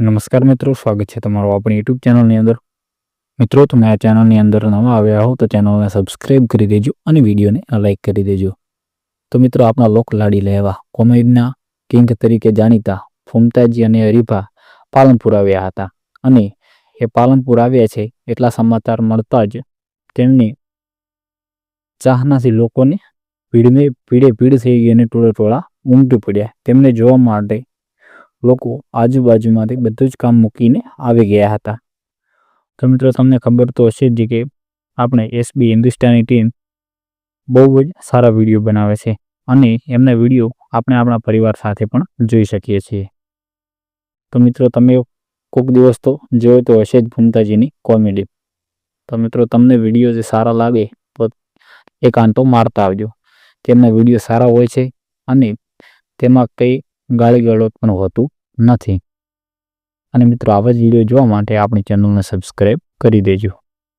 નમસ્કાર મિત્રો, સ્વાગત છે તમારું આપણી યુટ્યુબ ચેનલની અંદર. મિત્રો, તમે આ ચેનલની અંદર નવા આવ્યા હો તો ચેનલને સબસ્ક્રાઇબ કરી દેજો અને વિડીયોને લાઇક કરી દેજો. તો મિત્રો, આપણા લોક લાડી લેવા કોમેડીના કિંગ તરીકે જાણીતા ફુમતાજી અને હરીફા પાલનપુર આવ્યા હતા. અને એ પાલનપુર આવ્યા છે એટલા સમાચાર મળતા જ તેમની ચાહનાથી લોકોને ભીડને ભીડે ભીડ થઈ ગઈ અને ટોળે ટોળા ઉમટી પડ્યા. તેમને જોવા માટે લોકો આજુબાજુમાંથી બધું જ કામ મૂકીને આવી ગયા હતા. તો મિત્રો, તમને ખબર તો હશે જ કે આપણે એસબી હિન્દુસ્તાની ટીમ બહુ જ સારા વીડિયો બનાવે છે અને એમના વીડિયો આપણે આપણા પરિવાર સાથે પણ જોઈ શકીએ છીએ. તો મિત્રો, તમે કોઈક દિવસ તો જોયો તો હશે જ ભૂમતાજીની કોમેડી. તો મિત્રો, તમને વીડિયો જે સારા લાગે તો એકાંતો મારતા આવજો. તેમના વીડિયો સારા હોય છે અને તેમાં કંઈ ગાળી ગલોટ પણ હોતું નથી. અને મિત્રો, આવા જ વીડિયો જોવા માટે આપણી ચેનલને સબસ્ક્રાઈબ કરી દેજો.